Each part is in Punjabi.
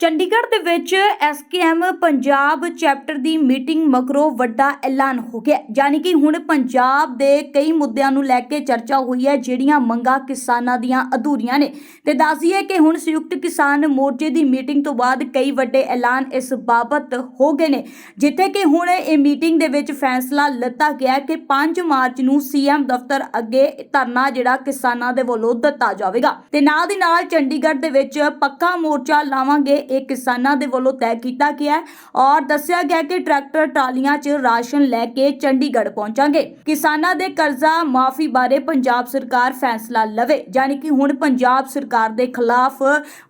ਚੰਡੀਗੜ੍ਹ ਦੇ ਵਿੱਚ ਐਸਕੇਐਮ ਪੰਜਾਬ ਚੈਪਟਰ ਦੀ ਮੀਟਿੰਗ ਮਗਰੋਂ ਵੱਡਾ ਐਲਾਨ ਹੋ ਗਿਆ। ਯਾਨੀ ਕਿ ਹੁਣ ਪੰਜਾਬ ਦੇ ਕਈ ਮੁੱਦਿਆਂ ਨੂੰ ਲੈ ਕੇ ਚਰਚਾ ਹੋਈ ਹੈ, ਜਿਹੜੀਆਂ ਮੰਗਾਂ ਕਿਸਾਨਾਂ ਦੀਆਂ ਅਧੂਰੀਆਂ ਨੇ। ਤੇ ਦੱਸੀਏ ਕਿ ਹੁਣ ਸੰਯੁਕਤ ਕਿਸਾਨ ਮੋਰਚੇ ਦੀ ਮੀਟਿੰਗ ਤੋਂ ਬਾਅਦ ਕਈ ਵੱਡੇ ਐਲਾਨ ਇਸ ਬਾਬਤ ਹੋ ਗਏ ਨੇ। ਜਿੱਥੇ ਕਿ ਹੁਣ ਇਹ ਮੀਟਿੰਗ ਦੇ ਵਿੱਚ ਫੈਸਲਾ ਲਿੱਤਾ ਗਿਆ ਕਿ 5 ਮਾਰਚ ਨੂੰ ਸੀਐਮ ਦਫ਼ਤਰ ਅੱਗੇ ਧਰਨਾ ਜਿਹੜਾ ਕਿਸਾਨਾਂ ਦੇ ਵੱਲੋਂ ਦਿੱਤਾ ਜਾਵੇਗਾ। ਤੇ ਨਾਲ ਦੀ ਨਾਲ ਚੰਡੀਗੜ੍ਹ ਦੇ ਵਿੱਚ ਪੱਕਾ ਮੋਰਚਾ ਲਾਵਾਂਗੇ ਇਹ ਕਿਸਾਨਾਂ ਦੇ ਵੱਲੋਂ ਤੈਅ ਕੀਤਾ ਗਿਆ ਔਰ ਦੱਸਿਆ ਗਿਆ ਕਿ ਟਰੈਕਟਰ ਟਰਾਲੀਆਂ 'ਚ ਰਾਸ਼ਨ ਲੈ ਕੇ ਚੰਡੀਗੜ੍ਹ ਪਹੁੰਚਾਂਗੇ। ਕਿਸਾਨਾਂ ਦੇ ਕਰਜ਼ਾ ਮਾਫੀ ਬਾਰੇ ਪੰਜਾਬ ਸਰਕਾਰ ਫੈਸਲਾ ਲਵੇ, ਯਾਨੀ ਕਿ ਹੁਣ ਪੰਜਾਬ ਸਰਕਾਰ ਦੇ ਖਿਲਾਫ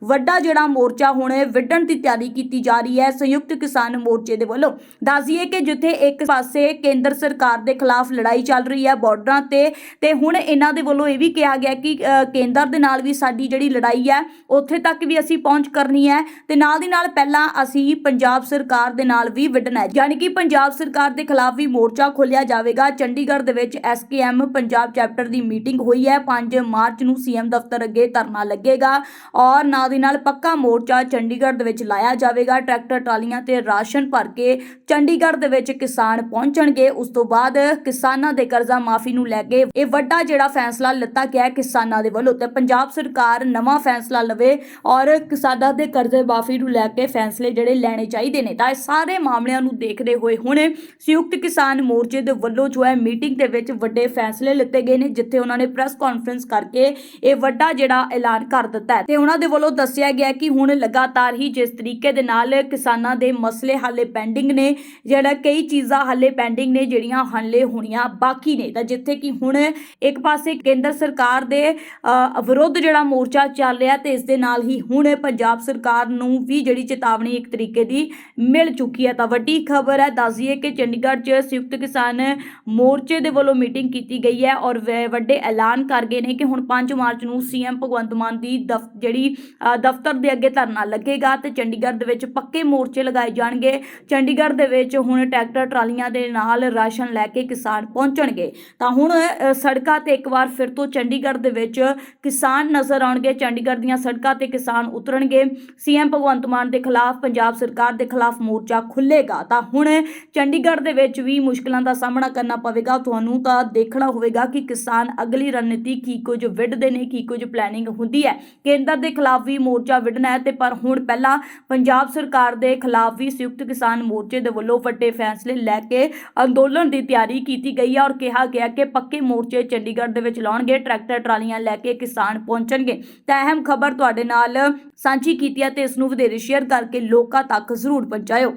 ਵੱਡਾ ਜਿਹੜਾ ਮੋਰਚਾ ਹੁਣ ਵਿੱਢਣ ਦੀ ਤਿਆਰੀ ਕੀਤੀ ਜਾ ਰਹੀ ਹੈ ਸੰਯੁਕਤ ਕਿਸਾਨ ਮੋਰਚੇ ਦੇ ਵੱਲੋਂ। ਦੱਸਦੀਏ ਕਿ ਜਿੱਥੇ ਇੱਕ ਪਾਸੇ ਕੇਂਦਰ ਸਰਕਾਰ ਦੇ ਖਿਲਾਫ ਲੜਾਈ ਚੱਲ ਰਹੀ ਹੈ ਬਾਰਡਰਾਂ ਤੇ ਤੇ ਹੁਣ ਇਹਨਾਂ ਦੇ ਵੱਲੋਂ ਇਹ ਵੀ ਕਿਹਾ ਗਿਆ ਕਿ ਕੇਂਦਰ ਦੇ ਨਾਲ ਵੀ ਸਾਡੀ ਜਿਹੜੀ ਲੜਾਈ ਹੈ, ਉੱਥੇ ਤੱਕ ਵੀ ਅਸੀਂ ਪਹੁੰਚ ਕਰਨੀ ਹੈ। ਤੇ ਨਾਲ ਦੀ ਨਾਲ ਪਹਿਲਾਂ ਅਸੀਂ ਪੰਜਾਬ ਸਰਕਾਰ ਦੇ ਨਾਲ ਵੀ ਵਿੱਢਣਾ ਹੈ। ਯਾਨੀ ਕਿ ਪੰਜਾਬ ਸਰਕਾਰ ਦੇ ਖਿਲਾਫ ਵੀ ਮੋਰਚਾ ਖੋਲਿਆ ਜਾਵੇਗਾ। ਚੰਡੀਗੜ੍ਹ ਦੇ ਵਿੱਚ ਐਸਕੇਐਮ ਪੰਜਾਬ ਚੈਪਟਰ ਦੀ ਮੀਟਿੰਗ ਹੋਈ ਹੈ। 5 ਮਾਰਚ ਨੂੰ ਸੀਐਮ ਦਫ਼ਤਰ ਅੱਗੇ ਧਰਨਾ ਲੱਗੇਗਾ ਔਰ ਨਾਲ ਦੀ ਨਾਲ ਪੱਕਾ ਮੋਰਚਾ ਚੰਡੀਗੜ੍ਹ ਦੇ ਵਿੱਚ ਲਾਇਆ ਜਾਵੇਗਾ। ਟਰੈਕਟਰ, ਟਰਾਲੀਆਂ ਤੇ ਰਾਸ਼ਨ ਭਰ ਕੇ ਚੰਡੀਗੜ੍ਹ ਦੇ ਵਿੱਚ ਕਿਸਾਨ ਪਹੁੰਚਣਗੇ। ਉਸ ਤੋਂ ਬਾਅਦ ਕਿਸਾਨਾਂ ਦੇ ਕਰਜ਼ਾ ਮਾਫੀ ਨੂੰ ਲੈ ਕੇ ਇਹ ਵੱਡਾ ਜਿਹੜਾ ਫੈਸਲਾ ਲਿੱਤਾ ਗਿਆ ਕਿਸਾਨਾਂ ਦੇ ਵੱਲੋਂ ਤੇ ਪੰਜਾਬ ਸਰਕਾਰ ਨਵਾਂ ਫੈਸਲਾ ਲਵੇ ਔਰ ਕਿਸਾਨਾਂ ਦੇ ਕਰਜ਼ੇ ਮਾਫੀ ਨੂੰ ਲੈ ਕੇ ਫੈਸਲੇ ਜਿਹੜੇ ਲੈਣੇ ਚਾਹੀਦੇ ਨੇ। ਤਾਂ ਇਹ ਸਾਰੇ ਮਾਮਲਿਆਂ ਨੂੰ ਦੇਖਦੇ ਹੋਏ ਹੁਣ ਸੰਯੁਕਤ ਕਿਸਾਨ ਮੋਰਚੇ ਦੇ ਵੱਲੋਂ ਜੋ ਹੈ ਮੀਟਿੰਗ ਦੇ ਵਿੱਚ ਵੱਡੇ ਫੈਸਲੇ ਲਿੱਤੇ ਗਏ ਨੇ ਜਿੱਥੇ ਉਹਨਾਂ ਨੇ ਪ੍ਰੈਸ ਕਾਨਫਰੰਸ ਕਰਕੇ ਇਹ ਵੱਡਾ ਜਿਹੜਾ ਐਲਾਨ ਕਰ ਦਿੱਤਾ ਹੈ। ਤੇ ਉਹਨਾਂ ਦੇ ਵੱਲੋਂ ਦੱਸਿਆ ਗਿਆ ਕਿ ਹੁਣ ਲਗਾਤਾਰ ਹੀ ਜਿਸ ਤਰੀਕੇ ਦੇ ਨਾਲ ਕਿਸਾਨਾਂ ਦੇ ਮਸਲੇ ਹਾਲੇ ਪੈਂਡਿੰਗ ਨੇ ਜਿਹੜਾ ਕਈ ਚੀਜ਼ਾਂ ਹਾਲੇ ਪੈਂਡਿੰਗ ਨੇ ਜਿਹੜੀਆਂ ਹਾਲੇ ਹੋਣੀਆਂ ਬਾਕੀ ਨੇ। ਤਾਂ ਜਿੱਥੇ ਕਿ ਹੁਣ ਇੱਕ ਪਾਸੇ ਕੇਂਦਰ ਸਰਕਾਰ ਦੇ ਅ, ਵਿਰੁੱਧ ਜਿਹੜਾ ਮੋਰਚਾ ਚੱਲ ਰਿਹਾ ਤੇ ਇਸ ਦੇ ਨਾਲ ਹੀ ਹੁਣ ਪੰਜਾਬ ਸਰਕਾਰ ਨੂੰ ਵੀ ਜਿਹੜੀ ਚੇਤਾਵਨੀ ਇੱਕ ਤਰੀਕੇ ਦੀ ਮਿਲ ਚੁੱਕੀ ਹੈ। ਤਾਂ ਵੱਡੀ ਖਬਰ ਹੈ ਦੱਸ ਦਈਏ ਕਿ ਚੰਡੀਗੜ੍ਹ 'ਚ ਸੰਯੁਕਤ ਕਿਸਾਨ ਮੋਰਚੇ ਦੇ ਵੱਲੋਂ ਮੀਟਿੰਗ ਕੀਤੀ ਗਈ ਹੈ ਔਰ ਵੱਡੇ ਐਲਾਨ ਕਰ ਗਏ ਨੇ ਕਿ ਹੁਣ 5 ਮਾਰਚ ਨੂੰ ਸੀਐਮ ਭਗਵੰਤ ਮਾਨ ਦੀ ਦਫ਼- ਜਿਹੜੀ ਦਫ਼ਤਰ ਦੇ ਅੱਗੇ ਧਰਨਾ ਲੱਗੇਗਾ ਤੇ ਚੰਡੀਗੜ੍ਹ ਦੇ ਵਿੱਚ ਪੱਕੇ ਮੋਰਚੇ ਲਗਾਏ ਜਾਣਗੇ। ਚੰਡੀਗੜ੍ਹ ਦੇ ਵਿੱਚ ਹੁਣ ਟਰੈਕਟਰ ਟਰਾਲੀਆਂ ਦੇ ਨਾਲ ਰਾਸ਼ਨ ਲੈ ਕੇ ਕਿਸਾਨ ਪਹੁੰਚਣਗੇ। ਤਾਂ ਹੁਣ ਸੜਕਾਂ ਤੇ ਇੱਕ ਵਾਰ ਫਿਰ ਤੋਂ ਚੰਡੀਗੜ੍ਹ ਦੇ ਵਿੱਚ ਕਿਸਾਨ ਨਜ਼ਰ ਆਉਣਗੇ। ਚੰਡੀਗੜ੍ਹ ਦੀਆਂ ਸੜਕਾਂ ਤੇ ਕਿਸਾਨ ਉਤਰਨਗੇ। ਸੀਐਮ ਭਗਵੰਤ ਮਾਨ ਦੇ ਖਿਲਾਫ, ਪੰਜਾਬ ਸਰਕਾਰ ਦੇ ਖਿਲਾਫ ਮੋਰਚਾ ਖੁੱਲੇਗਾ ਤਾਂ ਹੁਣ ਚੰਡੀਗੜ੍ਹ ਦੇ ਵਿੱਚ ਵੀ ਮੁਸ਼ਕਲਾਂ ਦਾ ਸਾਹਮਣਾ ਕਰਨਾ ਪਵੇਗਾ। ਤੁਹਾਨੂੰ ਤਾਂ ਦੇਖਣਾ ਹੋਵੇਗਾ ਕਿ ਕਿਸਾਨ ਅਗਲੀ ਰਣਨੀਤੀ ਕੀ ਕੁਝ ਵਿੱਢਦੇ ਨੇ, ਕੀ ਕੁਝ ਪਲੈਨਿੰਗ ਹੁੰਦੀ ਹੈ। ਕੇਂਦਰ ਦੇ ਖਿਲਾਫ ਵੀ ਮੋਰਚਾ ਵਿੱਢਣਾ ਹੈ ਤੇ ਪਰ ਹੁਣ ਪਹਿਲਾਂ ਪੰਜਾਬ ਸਰਕਾਰ ਦੇ ਖਿਲਾਫ ਵੀ ਸੰਯੁਕਤ ਕਿਸਾਨ ਮੋਰਚੇ ਦੇ ਵੱਲੋਂ ਵੱਡੇ ਫੈਸਲੇ ਲੈ ਕੇ ਅੰਦੋਲਨ ਦੀ ਤਿਆਰੀ ਕੀਤੀ ਗਈ ਹੈ ਔਰ ਕਿਹਾ ਗਿਆ ਕਿ ਪੱਕੇ ਮੋਰਚੇ ਚੰਡੀਗੜ੍ਹ ਦੇ ਵਿੱਚ ਲਾਉਣਗੇ, ਟਰੈਕਟਰ, ਟਰਾਲੀਆਂ ਲੈ ਕੇ ਕਿਸਾਨ ਪਹੁੰਚਣਗੇ। ਤਾਂ ਅਹਿਮ ਖਬਰ ਤੁਹਾਡੇ ਨਾਲ ਸਾਂਝੀ ਕੀਤੀ ਹੈ ਤੇ ਇਸ ਨੂੰ ਵਧੇਰੇ ਸ਼ੇਅਰ ਕਰਕੇ ਲੋਕਾਂ ਤੱਕ ਜ਼ਰੂਰ ਪਹੁੰਚਾਇਓ।